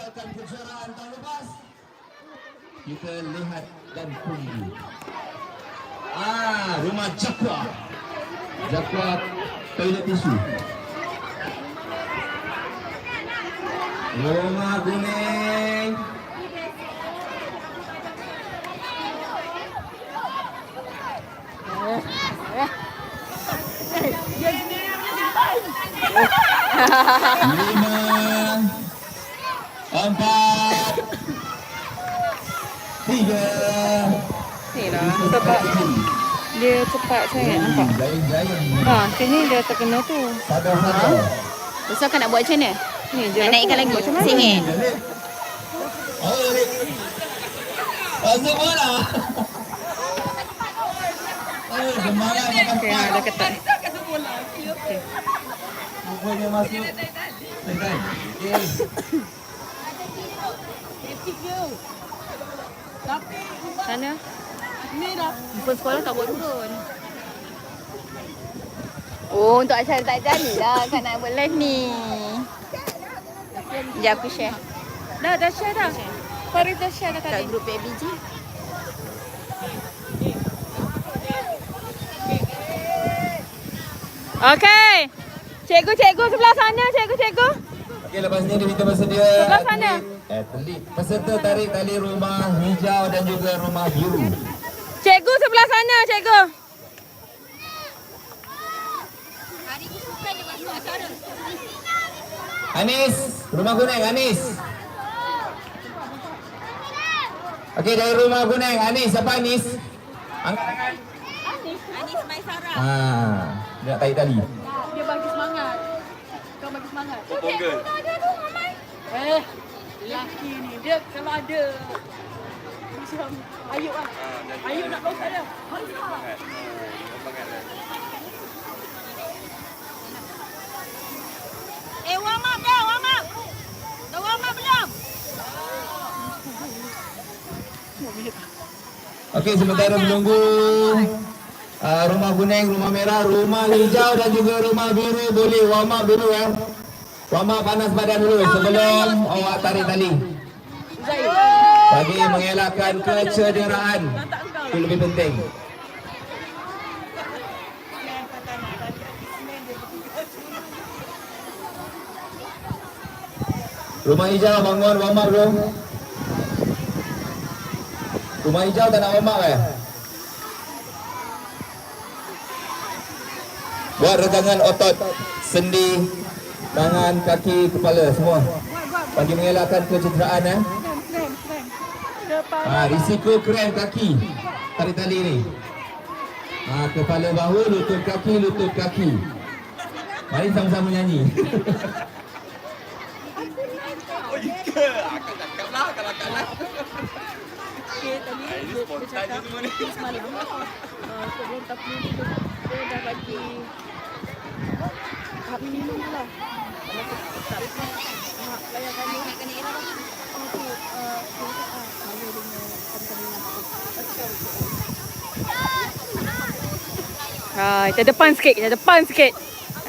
membatalkan kejuaraan tahun lepas. Kita lihat dan tunggu. Ah, rumah Jakwa. Jakwa toilet tisu. Rumah kuning. Lima, empat, tiga. Ni lah sebab dia cepat sangat nampak. Jaya-jaya. Ha, sini dia terkena tu. Sabar-sabar. Besok kan nak buat macam mana? Ni je. Nak naikkan lagi? Macam mana? Sini. Oh, lah. Makan Okey, ha, dah ketat. Okey. Rupanya masuk. Tekan. Okey. Sana. Pun sekolah tak buat turun. Oh, untuk acara tak jadi lah kan nak buat live ni. Sekejap aku share Dah, dah share dah. Faris dah share dah kat tadi. grup PBG. Okey. Cikgu, cikgu sebelah sana, cikgu, cikgu. Okey, lepas ni dia minta bersedia. Sebelah sana. Teli. Peserta tarik tali rumah hijau dan juga rumah biru. Cikgu sebelah sana, cikgu. Anis, rumah kuning, Anis. Okey, dari rumah kuning, Anis, siapa Anis? Angkat tangan. Anis Maisara. Ah, dia nak tarik tali. Dia bagi semangat. Kau bagi semangat. Eh, lelaki ni dia kalau ada macam Ayub lah. Ayub nak bawa saya. Eh, warm up dah, warm up. Dah warm up belum? Okey, sementara menunggu uh, rumah kuning, rumah merah, rumah hijau dan juga rumah biru boleh warm up dulu ya. Warm up panas badan dulu sebelum awak tarik tali. Bagi mengelakkan kecederaan. Itu lebih penting. Rumah hijau bangun warm up dulu. Rumah hijau tak nak warm up eh? Buat regangan otot sendi, tangan, kaki, kepala semua. Bagi mengelakkan kecederaan eh. Ha, risiko krem kaki. Tarik tali ni. Ha, kepala bahu, lutut kaki, lutut kaki. Mari sama-sama nyanyi. Okay, tadi dia, dia cakap semalam uh, sebelum tapi itu dia dah bagi tahap minimum tu lah. Kita ah. Ha, kita depan sikit, kita depan sikit.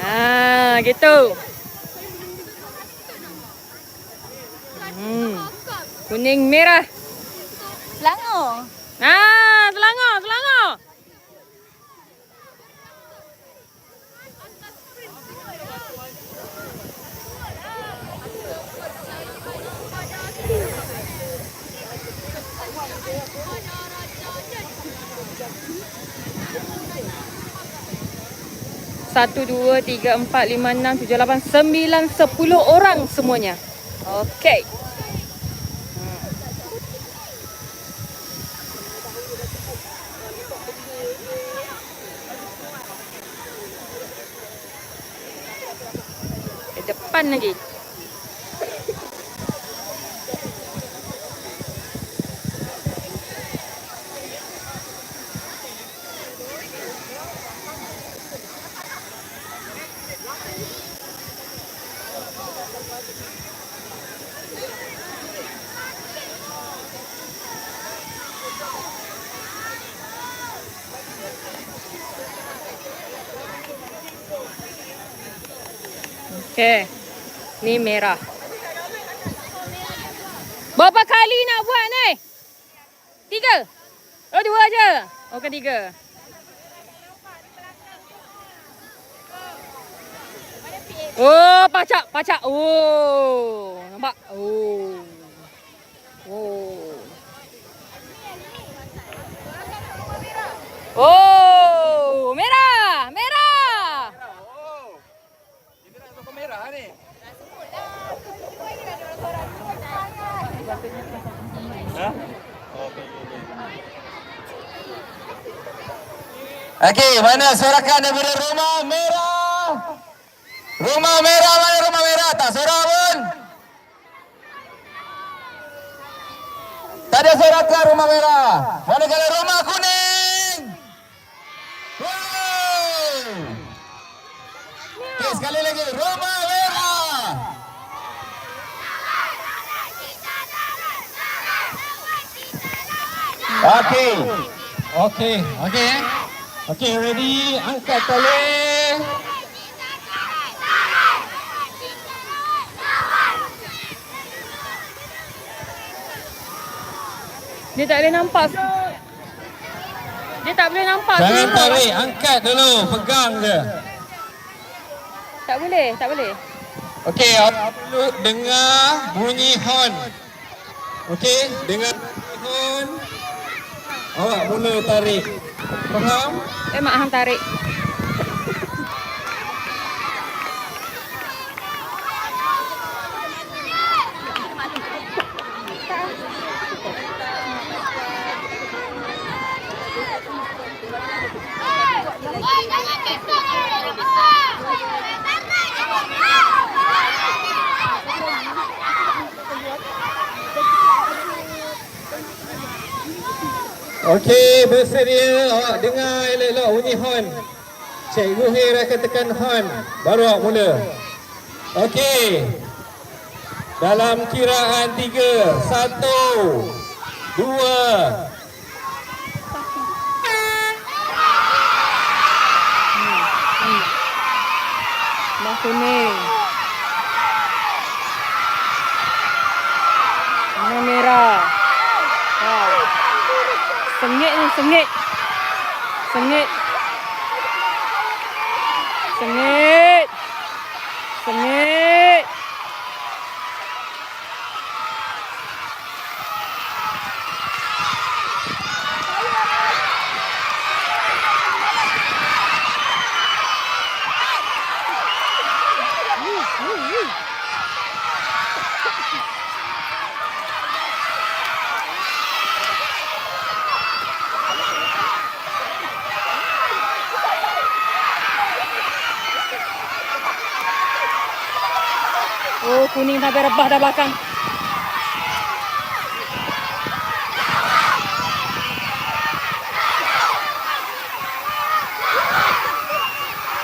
Ha, gitu. Hmm. Kuning merah. Selangor. Ha, Selangor, Selangor. Satu, dua, tiga, empat, lima, enam, tujuh, lapan, sembilan, sepuluh orang semuanya. Okey. Ke depan lagi. Okey. Ni merah. kali nak buat ni? Tiga? Oh, dua je. Oh, ketiga. Oh, pacak, pacak. Oh, nampak? Oh. Oh. Oh, merah, merah. Okey, mana sorakan daripada rumah merah? Rumah merah mana rumah merah? Tak sorak pun. Tak ada sorakan rumah merah. Mana kalau rumah kuning? Okey, sekali lagi. Rumah merah. Okey. Okey, okey eh. Okey, ready? Angkat tali. Dia tak boleh nampak. Dia tak boleh nampak. Jangan tarik, angkat dulu, pegang je. Tak boleh, tak boleh. Okey, awak perlu dengar bunyi horn. Okey, dengar bunyi horn. Awak mula tarik. Faham? Eh, Mak Hang tarik. Okey, bersedia. Awak dengar elok-elok bunyi horn. Cikgu Hir akan tekan horn. Baru awak mula. Okey. Dalam kiraan tiga. Satu. Dua. Kuning. sống nghệ này sống nghệ sống nghệ sống nghệ sampai rebah dah belakang.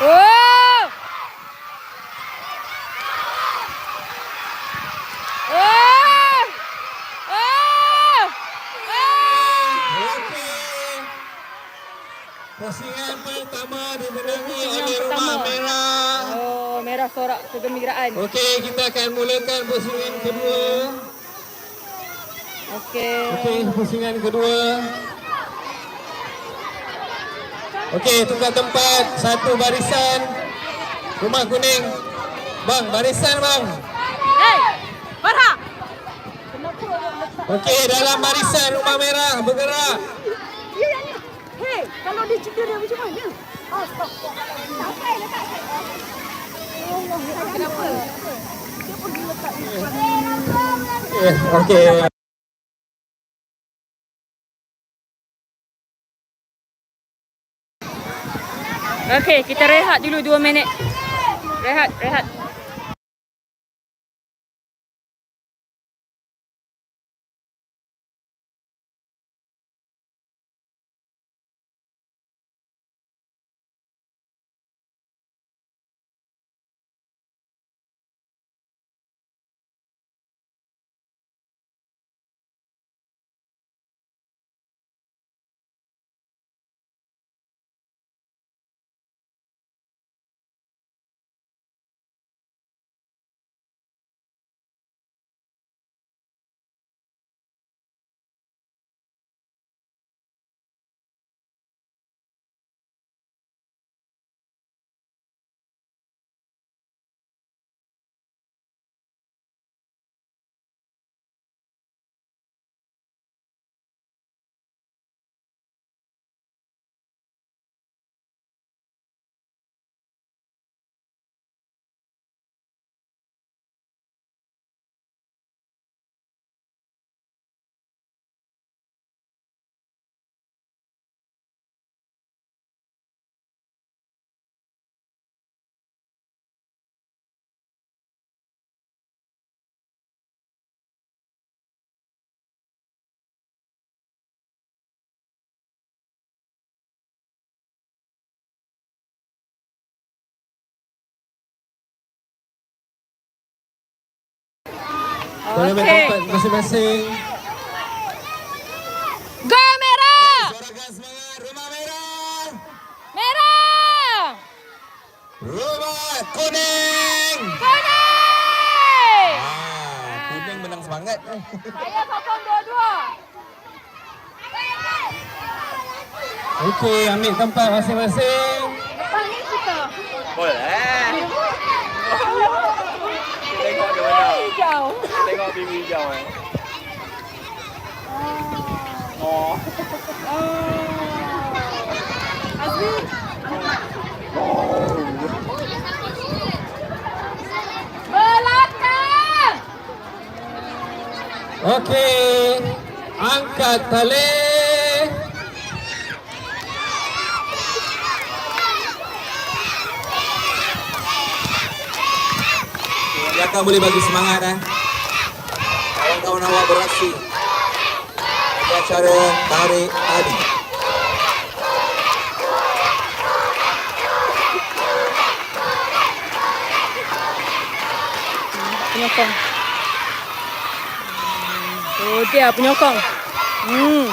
Oh! Oh! Oh! Oh! Pusingan pertama dimenangi Pusingan oleh rumah pertama. merah. Oh, merah sorak kegembiraan. Okey, kita akan mulakan pusingan kedua. Okey. Okey, pusingan kedua. Okey, tukar tempat. Satu barisan. Rumah kuning. Bang, barisan bang. Hei, Farha. Okey, dalam barisan rumah merah bergerak. Hei, kalau dia cedera macam mana? Astaga. Sampai letak. Eh, Okey. Okey, kita rehat dulu 2 minit. Rehat, rehat. Boleh main Okey. tempat masing-masing. Go merah! Sorakan semangat Rumah Merah. Merah! Rumah Kuning. Kuning! Ah, kuning menang semangat. Saya sokong dua-dua. Okey, ambil tempat masing-masing. Depan ni kita. Boleh. Tengok dia mana. Hijau. Tengok biru hijau eh. Oh. Belakang! Okey. Angkat tali. Belakang boleh bagi semangat eh. Awak beraksi. Ada cara tarik tali. Penyokong. Oh dia penyokong. Hmm.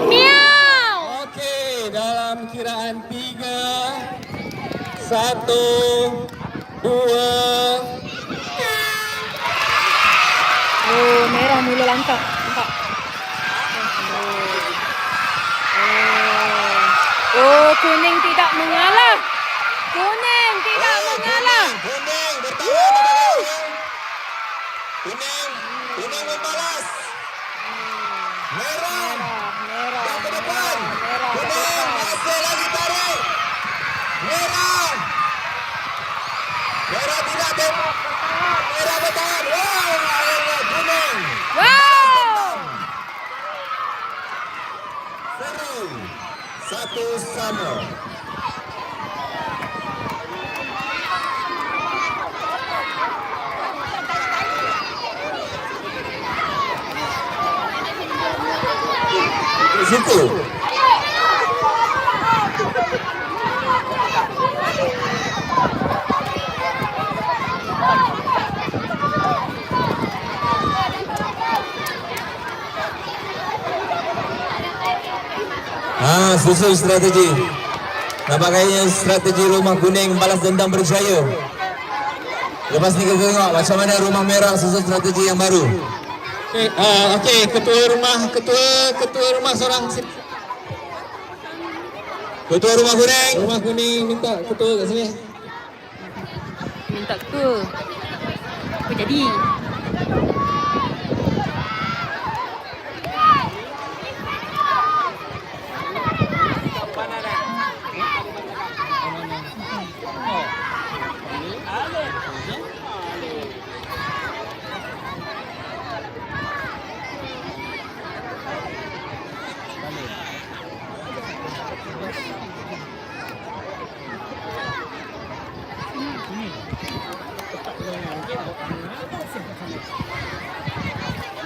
Miau! Okey, dalam kiraan tiga, satu, dua, Oh, merah mula langkah. Oh, kuning tidak mengalah. Kuning tidak mengalah. Kuning bertahan pada Kuning, kuning membalas. Merah, Merah. yang ke depan. Merah. Kuning masih lagi tarik. Merah. Merah tidak ber. Merah bertahan. Wow, akhirnya kuning. Wow! Seru. Satu sama. Di situ. Ah, susun strategi. Nampaknya strategi rumah kuning balas dendam berjaya. Lepas ni kita tengok macam mana rumah merah susun strategi yang baru. Okey, uh, okey, ketua rumah, ketua ketua rumah seorang. Ketua rumah kuning. Rumah kuning minta ketua kat sini. Minta ke? Apa jadi?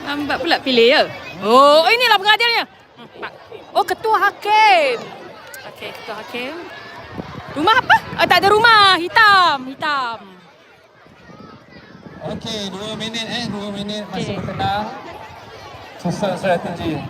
Lambat pula pilih ya. Oh, inilah pengajarnya. Oh, ketua hakim. Okey, ketua hakim. Rumah apa? Ah, tak ada rumah. Hitam, hitam. Okey, dua minit eh, dua minit Okey. bertenang. Susun strategi.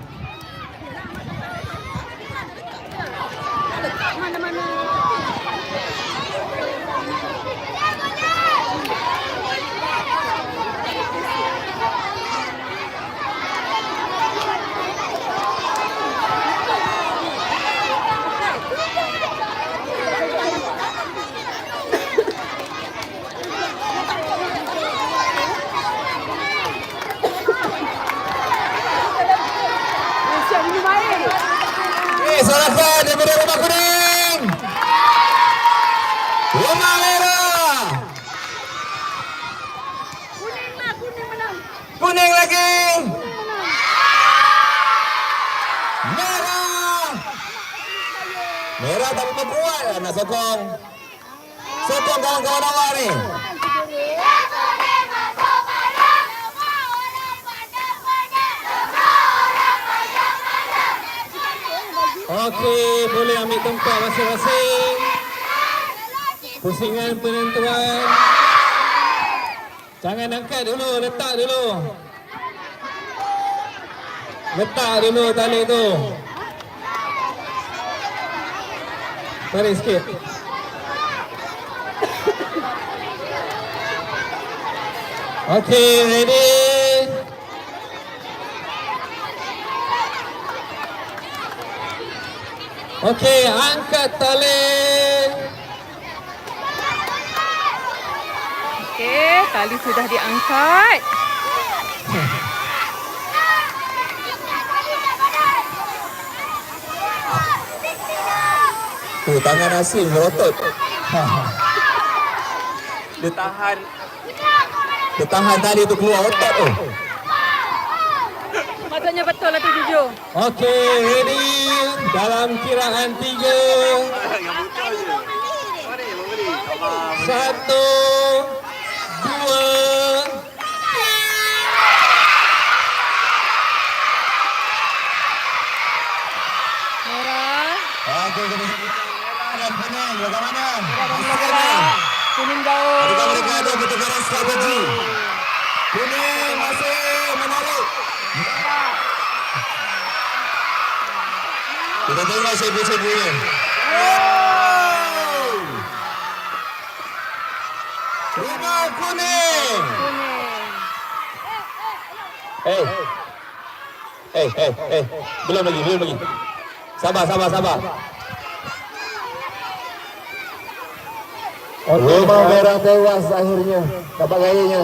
Pusingan penentuan. Jangan angkat dulu, letak dulu. Letak dulu tali tu. Tarik sikit. Okey, ready? Okey, angkat tali. Okey, tali sudah diangkat. Tu tangan Asim merotot. Dia tahan. Dia tahan tali tu keluar otot tu. Maksudnya betul lah tu jujur. Okey, ready? Dalam kiraan tiga. Satu, Kuning jauh. Adakah mereka ada bertukar strategi? Kuning masih menarik. Kita tengok seibu-seibu ni. Rumah kuning. Kuning. Hey. Hey, hey, hey. Belum lagi, belum lagi. Sabar, sabar, sabar. Rumah merah tewas akhirnya. Dapat gayanya.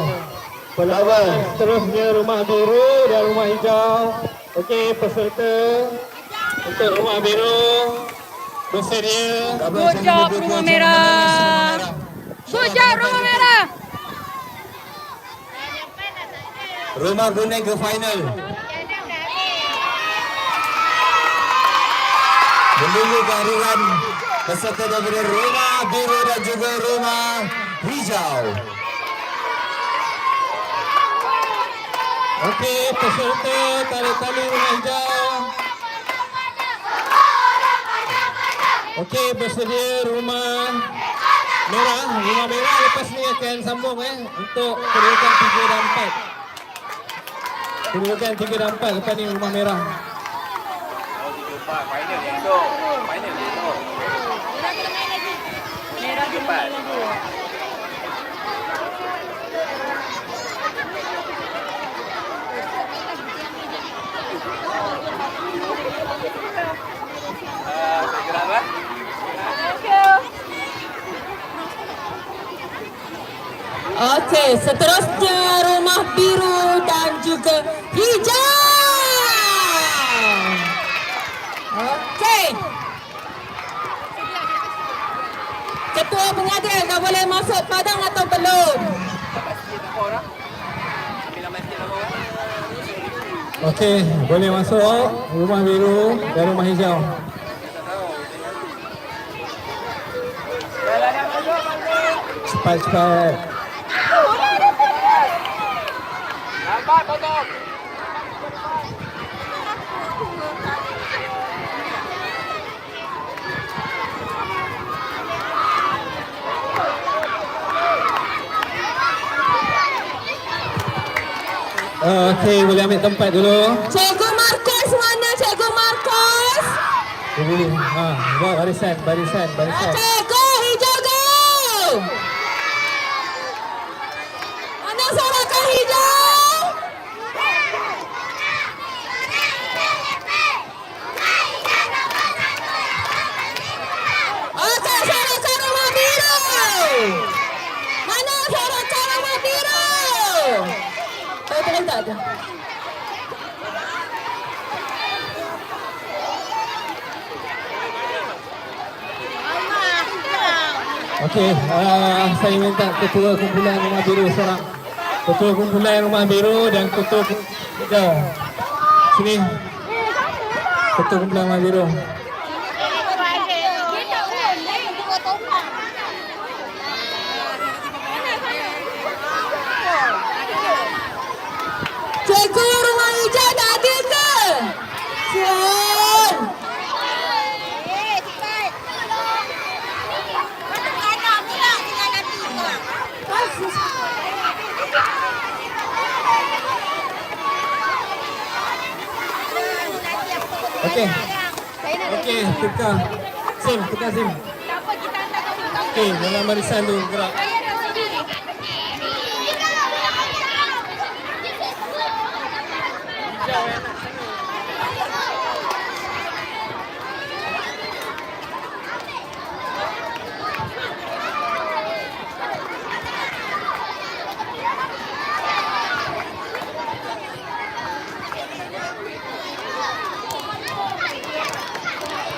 Pelawan seterusnya rumah biru dan rumah hijau. Okey, peserta untuk rumah biru bersedia. Good job rumah merah. Good job rumah merah. Rumah kuning ke final. Menunggu kehadiran peserta daripada rumah biru dan juga rumah hijau. Okey, peserta tali-tali rumah hijau. Okey, bersedia rumah merah. Rumah merah lepas ni akan sambung eh untuk kedudukan 3 dan 4. Kedudukan 3 dan 4 lepas ni rumah merah. Oh, tiga empat. Final yang tu. Final yang tu. Merah Tiga you. Okey, seterusnya rumah biru dan juga hijau. Okey. Ketua pengadil dah boleh masuk padang atau belum? Okey, boleh masuk rumah biru dan rumah hijau. Cepat-cepat. Lambat potong. Okey, boleh ambil tempat dulu. Cikgu Marcos mana Cikgu Marcos? Dulu. Ha, barisan, barisan, barisan. Okey, go hijau go. Mana sorakan hijau? Okey, sorakan rumah biru. Mana sorakan rumah biru? Tahu tak tak ada. Okey, uh, saya minta ketua kumpulan rumah biru seorang. Ketua kumpulan rumah biru dan ketua ya. Sini. Ketua kumpulan rumah biru. Cikgu rumah hijau dah hadir ke? Sun. Okey. Tukar. Sim, tukar sim. Okey, dalam barisan tu gerak.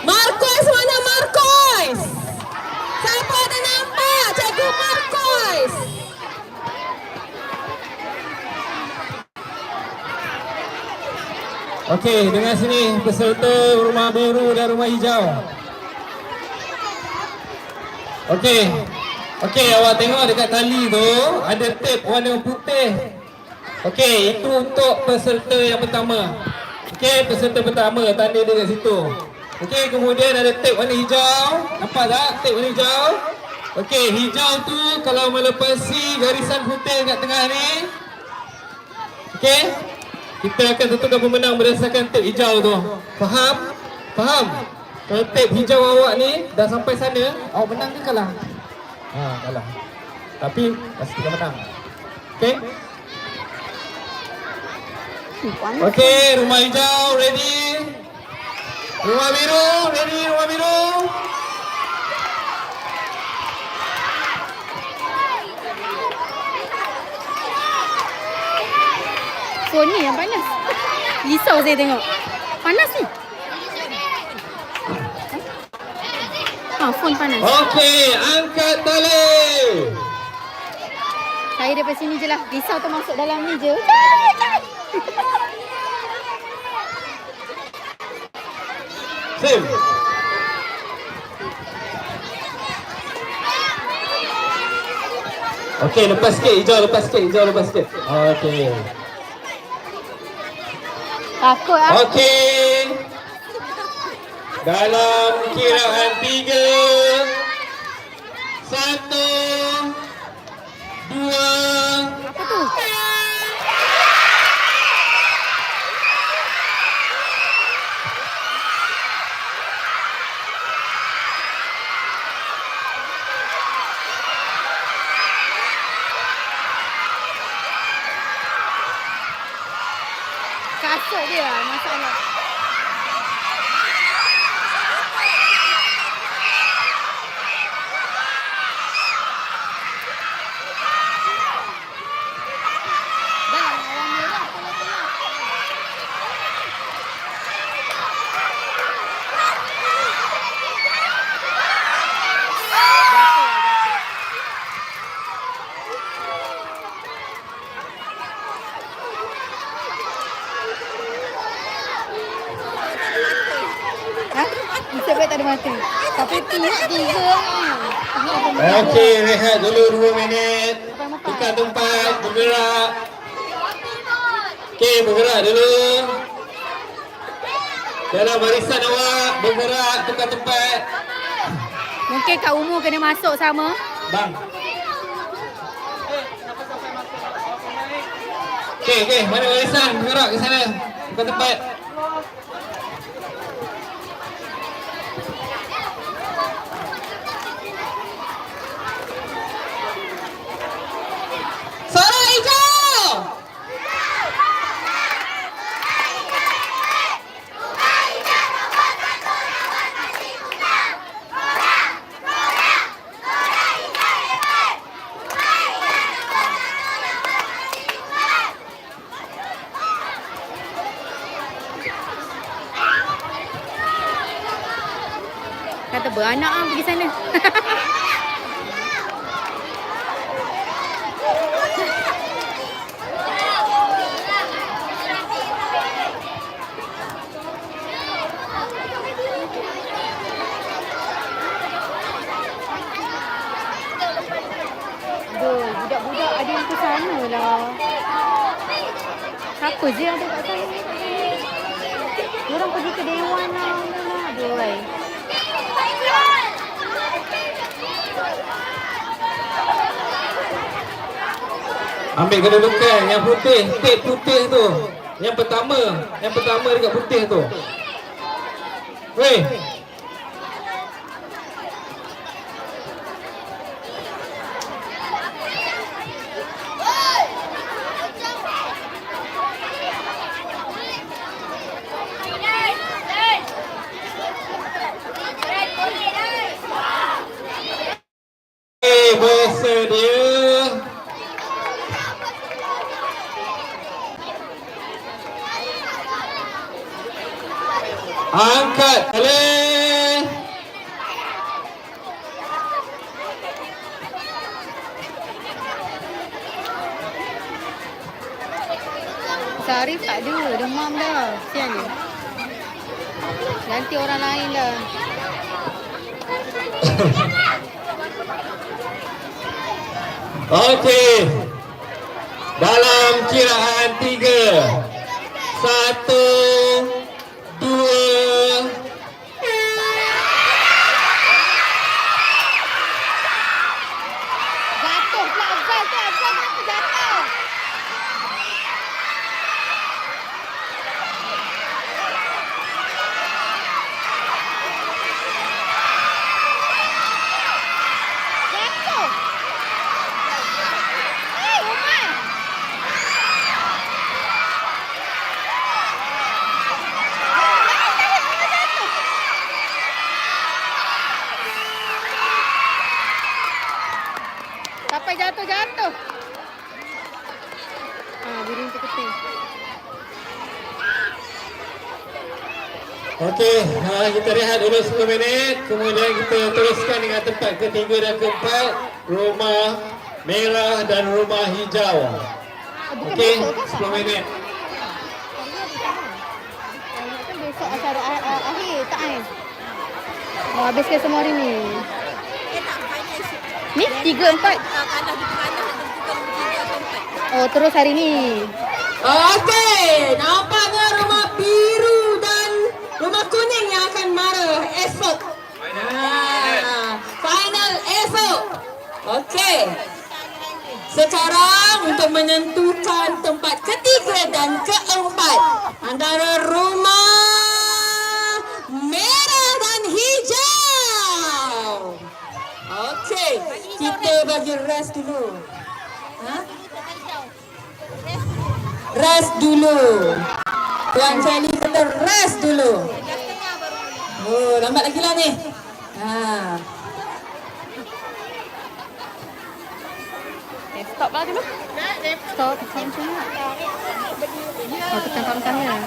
Marcos mana Marcos? Siapa ada nampak Cikgu Marcos? Okey, dengan sini peserta rumah biru dan rumah hijau. Okey. Okey, awak tengok dekat tali tu ada tip warna putih. Okey, itu untuk peserta yang pertama. Okey, peserta pertama tanda dia kat situ. Okey, kemudian ada tip warna hijau. Nampak tak tip warna hijau? Okey, hijau tu kalau melepasi garisan putih kat tengah ni. Okey? Kita akan tentukan pemenang berdasarkan tip hijau tu. Faham? Faham? Kalau tip hijau awak ni dah sampai sana, awak menang ke kalah? Ha, kalah. Tapi pasti kita menang. Okey? Okey, rumah hijau ready. Rumah biru ready, rumah biru. Phone ni yang panas. Risau saya tengok. Panas ni. Ha, phone panas. Okey, angkat tali. Saya daripada sini je lah. Risau tu masuk dalam ni je. Sim. Okey, lepas sikit hijau, lepas sikit hijau, lepas sikit. Okey. Takut ah. Okey. Dalam kiraan tiga, satu, dua, Apa tu? Kasut dia masalah. Dah, orang merah tengah-tengah. Ha? Bisa baik tak ada mata. Tapi pihak tiga. Pihak pembetul. Okey, rehat dulu dua minit. Tukar tempat, bergerak. Okey, bergerak dulu. Dalam barisan awak, bergerak, tukar tempat. Mungkin Kak Umur kena masuk sama. Bang. Okey, okey, mana barisan? Bergerak ke sana. Tukar tempat. Kata beranak ah pergi sana. Lah. Siapa je yang kat sana? Diorang pergi ke Dewan lah. lah. Aduh, Ambil kedudukan yang putih, tip putih tu. Yang pertama, yang pertama dekat putih tu. Weh. Eh, bersedia. Angkat tali. Sarif tak ada. Demam dah. Sian. Nanti orang lain dah. Okey. Jatuh pula Afzal tu. Afzal kenapa jatuh? 30 minit. Kemudian kita teruskan dengan tempat ketiga dan keempat. Rumah merah dan rumah hijau. Okey, 10 minit. Akhir tak kan Habiskan semua hari ni? Ni 3, 4 Oh terus hari ni. Okey, nampak ke rumah Okey. Sekarang untuk menentukan tempat ketiga dan keempat antara rumah merah dan hijau. Okey, kita bagi rest dulu. Ha? Rest dulu. Tuan Sally kata rest dulu. Oh, lambat lagi lah ni. Ha. Stop lah dulu. Stop. Macam mana? Oh, tekan kamera.